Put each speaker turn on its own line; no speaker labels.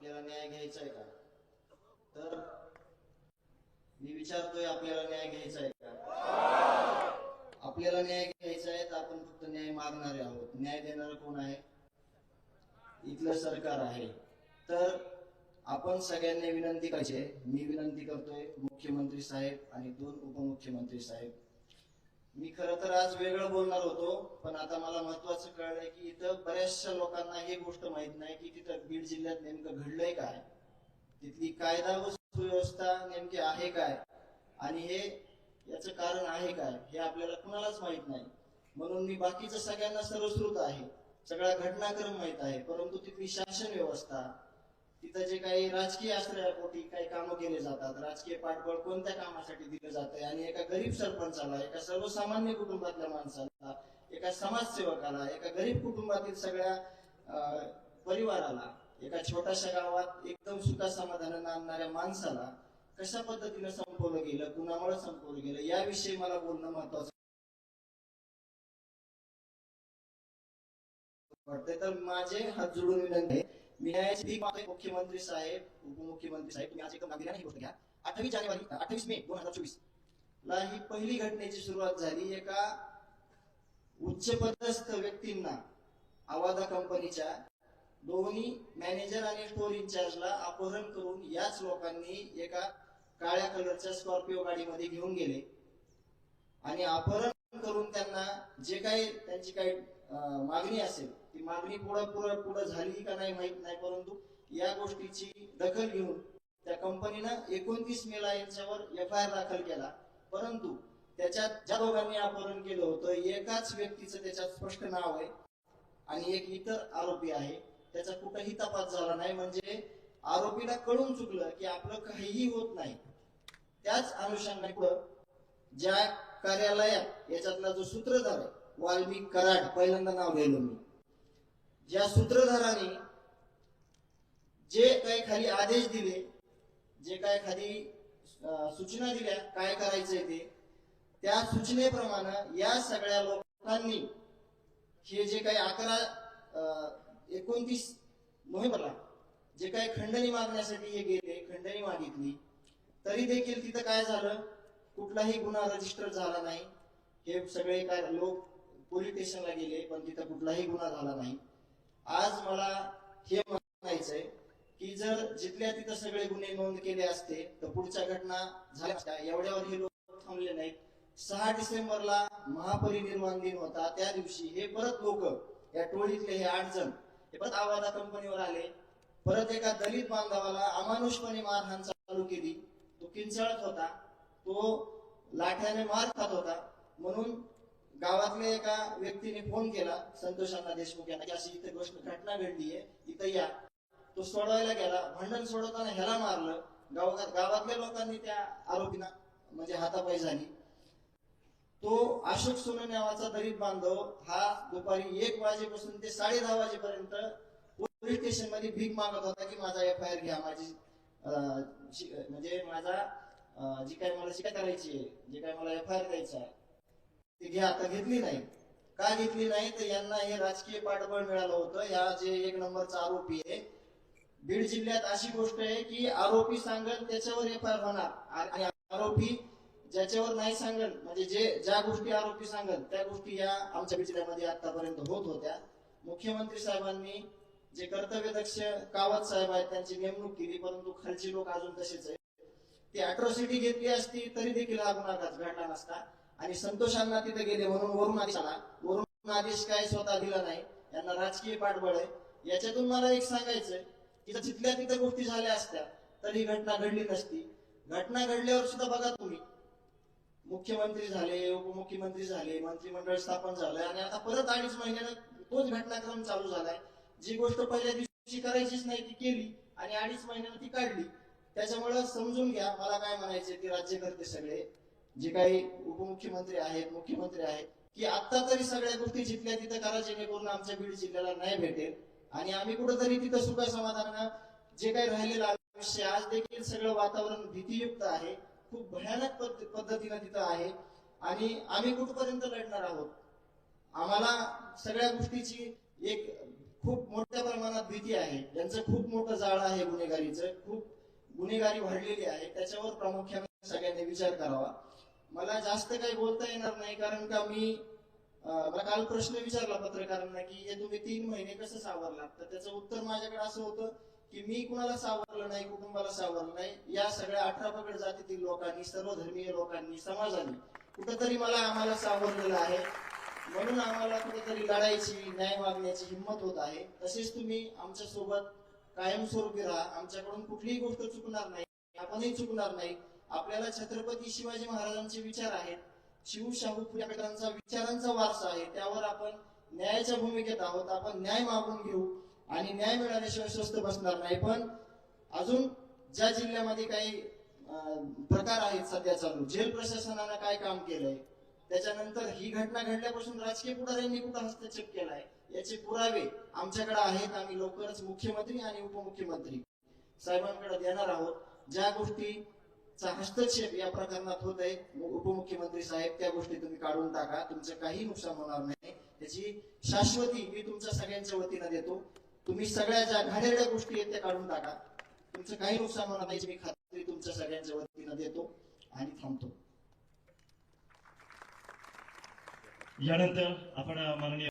आपल्याला न्याय घ्यायचा आहे का? तर मी विचारतोय आपल्याला न्याय घ्यायचा आहे का? आपल्याला न्याय घ्यायचा आहे तर आपण फक्त न्याय मागणारे आहोत. न्याय देणार कोण आहे? इथलं सरकार आहे. तर आपण सगळ्यांनी विनंती करायची मी विनंती करतोय मुख्यमंत्री साहेब आणि दोन उपमुख्यमंत्री साहेब. मी खरं तर आज वेगळं बोलणार होतो पण आता मला महत्वाचं कळलंय की इथं बऱ्याचशा लोकांना ही गोष्ट माहीत नाही की तिथं बीड जिल्ह्यात नेमकं घडलंय काय. तिथली कायदा व सुव्यवस्था नेमकी आहे काय आणि हे याचं कारण आहे काय हे आपल्याला कुणालाच माहीत नाही. म्हणून मी बाकीचं सगळ्यांना सर्वश्रुत आहे. सगळा घटनाक्रम माहीत आहे परंतु तिथली शासन व्यवस्था तिथं जे काही राजकीय आश्रयापोटी काही कामं केले जातात राजकीय पाठबळ कोणत्या कामासाठी दिलं जातंय आणि एका गरीब सरपंचाला एका सर्वसामान्य कुटुंबातल्या माणसाला एका समाजसेवकाला एका गरीब कुटुंबातील सगळ्या परिवाराला एका छोट्याशा गावात एकदम सुखा समाधानानं आणणाऱ्या माणसाला कशा पद्धतीनं संपवलं गेलं कुणामुळे संपवलं गेलं याविषयी मला बोलणं महत्वाचं वाटतंय. तर माझे हात जोडून विनंती आहे मी भीक मागतोय मुख्यमंत्री साहेब उपमुख्यमंत्री साहेब तुम्ही आज एकदम गांभीर्याने ही गोष्ट घ्या. अठ्ठावीस जानेवारी अठ्ठावीस मे दोन हजार चोवीस. ला ही पहिली घटनेची सुरुवात झाली. एका उच्चपदस्थ व्यक्तींना आवादा कंपनीच्या दोन्ही मॅनेजर आणि स्टोर इन्चार्जला अपहरण करून याच लोकांनी एका काळ्या कलरच्या स्कॉर्पिओ गाडीमध्ये घेऊन गेले. आणि अपहरण करून त्यांना जे काही त्यांची काही मागणी असेल ती मागणी पुढं पुढं पुढं झाली का नाही माहीत नाही परंतु या गोष्टीची दखल घेऊन त्या कंपनीनं एकोणतीस मेला यांच्यावर एफ आय आर दाखल केला. परंतु त्याच्यात ज्या दोघांनी अपहरण केलं होतं एकाच व्यक्तीचं त्याच्यात स्पष्ट नाव आहे आणि एक इतर आरोपी आहे. त्याचा कुठंही तपास झाला नाही म्हणजे आरोपीला कळून चुकलं की आपलं काहीही होत नाही. त्याच अनुषंगाने पुढं ज्या कार्यालयात याच्यातला जो सूत्रधार आहे वाल्मिक कराड पहिल्यांदा नाव लिहिलो मी. ज्या सूत्रधाराने जे काही खाली आदेश दिले जे काय खाली सूचना दिल्या काय करायचंय ते त्या सूचनेप्रमाणे या सगळ्या लोकांनी हे जे काही अकरा एकोणतीस नोव्हेंबरला जे काही खंडणी मागण्यासाठी हे गेले खंडणी मागितली तरी देखील तिथं काय झालं? कुठलाही गुन्हा रजिस्टर झाला नाही. हे सगळे काय लोक पोलीस स्टेशनला गेले पण तिथं कुठलाही गुन्हा झाला नाही. आज मला हे म्हणायचंय की जर जिथल्या तिथं सगळे गुन्हे नोंद केले असते तर पुढच्या घटना झाल्या एवढ्यावर हे लोक थांबले नाहीत. सहा डिसेंबरला महापरिनिर्वाण दिन होता. त्या दिवशी हे परत लोक या टोळीतले हे आठ जण हे परत आवाजा कंपनीवर आले. परत एका दलित बांधवाला अमानुषपणे मारहाण चालू केली. तो किंचळत होता. तो लाठ्याने मार खात होता. म्हणून गावातल्या एका व्यक्तीने फोन केला संतोष अण्णा देशमुख यांना की अशी इथे गोष्ट घटना घडलीये इथं या. तो सोडवायला गेला. भांडण सोडवताना ह्याला मारलं. गावात गावातल्या लोकांनी त्या आरोपीना म्हणजे हातापाई झाली. तो अशोक सोनू नावाचा दलित बांधव हा दुपारी एक वाजेपासून ते साडे दहा वाजेपर्यंत पोलीस स्टेशनमध्ये भीक मागत होता की माझा एफ आय आर घ्या माझी म्हणजे माझा जी काय मला शिकायत करायची आहे जे काय मला एफ आय आर द्यायचा आहे ती घ्या आता घेतली नाही. का घेतली नाही? तर यांना हे राजकीय पाठबळ मिळालं होतं. या जे एक नंबरचा आरोपी आहे बीड जिल्ह्यात अशी गोष्ट आहे की आरोपी सांगल त्याच्यावर एफ आय आर होणार आणि आरोपी ज्याच्यावर नाही सांगल म्हणजे जे ज्या गोष्टी आरोपी सांगल त्या गोष्टी या आमच्या बीड जिल्ह्यामध्ये आतापर्यंत होत होत्या. मुख्यमंत्री साहेबांनी जे कर्तव्यदक्ष कावत साहेब आहेत त्यांची नेमणूक केली परंतु खालची लोक अजून तसेच आहेत. ती अट्रॉसिटी घेतली असती तरी देखील हा गुन्हा घडला नसता. आणि संतोषांना तिथे गेले म्हणून वरून आदेश आला वरून आदेश काय स्वतः दिला नाही यांना राजकीय पाठबळ आहे. याच्यातून मला एक सांगायचंय की जर तिथल्या तिथं गोष्टी झाल्या असत्या तरी घटना घडली नसती. घटना घडल्यावर सुद्धा बघा तुम्ही. मुख्यमंत्री झाले उपमुख्यमंत्री झाले मंत्रिमंडळ स्थापन झालंय आणि आता परत अडीच महिन्यानं तोच घटनाक्रम चालू झालाय. जी गोष्ट पहिल्या दिवशी करायचीच नाही ती केली आणि अडीच महिन्यानं ती काढली. त्याच्यामुळं समजून घ्या मला काय म्हणायचे ते राज्यकर्ते सगळे जे काही उपमुख्यमंत्री आहेत मुख्यमंत्री आहेत की आता तरी सगळ्या गोष्टी जिथल्या तिथं करा जेणेकरून आमच्या बीड जिल्ह्याला नाही भेटेल. आणि आम्ही कुठंतरी तिथं सुख समाधान जे काही राहिलेलं आयुष्य आज देखील सगळं वातावरण भीतीयुक्त आहे. खूप भयानक पद्धतीनं तिथं आहे. आणि आम्ही कुठपर्यंत लढणार आहोत? आम्हाला सगळ्या गोष्टीची एक खूप मोठ्या प्रमाणात भीती आहे. यांचं खूप मोठं जाळ आहे गुन्हेगारीचं. खूप गुन्हेगारी वाढलेली आहे. त्याच्यावर प्रामुख्याने सगळ्यांनी विचार करावा. मला जास्त काही बोलता येणार नाही कारण का मी मला काल प्रश्न विचारला पत्रकारांना की हे तुम्ही तीन महिने कसं सावरलात? तर त्याचं उत्तर माझ्याकडे असं होतं की मी कुणाला सावरलं नाही कुटुंबाला सावरलं नाही या सगळ्या अठरा पकड जातीतील लोकांनी सर्व धर्मीय लोकांनी समाजाने कुठंतरी मला आम्हाला सावरलेलं आहे. म्हणून आम्हाला कुठेतरी लढायची न्याय मागण्याची हिंमत होत आहे. तसेच तुम्ही आमच्यासोबत कायमस्वरूपी राहा. आमच्याकडून कुठलीही गोष्ट चुकणार नाही आपणही चुकणार नाही. आपल्याला छत्रपती शिवाजी महाराजांचे विचार आहेत. शिवशाहू फुले विचारांचा वारसा आहे. त्यावर आपण न्यायाच्या भूमिकेत आहोत. आपण न्याय मागून घेऊ आणि न्याय मिळाल्याशिवाय स्वस्त बसणार नाही. पण अजून ज्या जिल्ह्यामध्ये काही प्रकार आहेत सध्या चालू जेल प्रशासनानं काय काम केलंय? त्याच्यानंतर ही घटना घडल्यापासून राजकीय पुढाऱ्यांनी कुठं हस्तक्षेप केलाय? याचे पुरावे आमच्याकडे आहेत. आम्ही लवकरच मुख्यमंत्री आणि उपमुख्यमंत्री साहेबांकडे देणार आहोत. ज्या गोष्टी चा हस्तक्षेप या प्रकरणात होत आहे. उपमुख्यमंत्री साहेब त्या गोष्टी तुम्ही काढून टाका. तुमचं काही नुकसान होणार नाही. त्याची शाश्वती मी तुमच्या सगळ्यांच्या वतीनं देतो. तुम्ही सगळ्या ज्या घाणेरड्या गोष्टी आहेत त्या काढून टाका. तुमचं काही नुकसान होणार नाही मी खात्री तुमच्या सगळ्यांच्या वतीनं देतो. आणि थांबतो.
यानंतर आपण माननीय